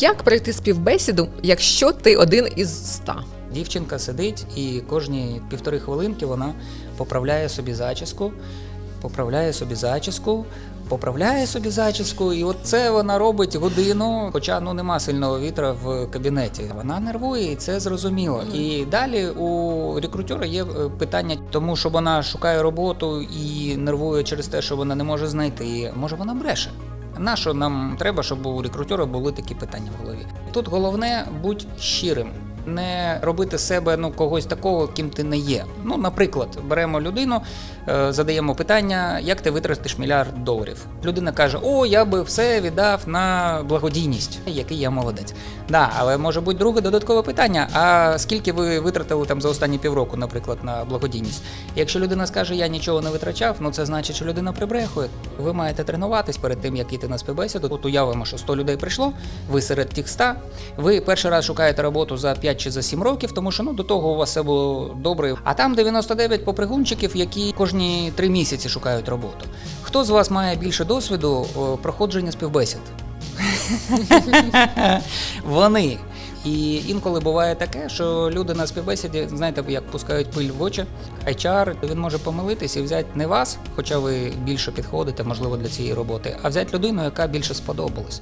Як пройти співбесіду, якщо ти один із ста? Дівчинка сидить і кожні півтори хвилинки вона поправляє собі зачіску, поправляє собі зачіску, поправляє собі зачіску, і от це вона робить годину, хоча ну нема сильного вітра в кабінеті. Вона нервує, і це зрозуміло. І далі у рекрутера є е, питання, тому що вона шукає роботу і нервує через те, що вона не може знайти. Може, вона бреше. На що нам треба, щоб у рекрутера були такі питання в голові? Тут головне будь щирим. Не робити себе ну когось такого, ким ти не є. Ну, наприклад, беремо людину, е, задаємо питання, як ти витратиш мільярд доларів. Людина каже: О, я би все віддав на благодійність, який я молодець. Да, але може бути друге додаткове питання. А скільки ви витратили там за останні півроку, наприклад, на благодійність? Якщо людина скаже, я нічого не витрачав, ну це значить, що людина прибрехує. Ви маєте тренуватись перед тим, як йти на співбесіду. От уявимо, що 100 людей прийшло, ви серед тих 100, ви перший раз шукаєте роботу за 5 чи за 7 років, тому що ну до того у вас все було добре. А там 99 попригунчиків, які кожні 3 місяці шукають роботу. Хто з вас має більше досвіду проходження співбесід? Вони. І інколи буває таке, що люди на співбесіді, знаєте, як пускають пиль в очі, HR, він може помилитись і взяти не вас, хоча ви більше підходите, можливо, для цієї роботи, а взяти людину, яка більше сподобалась.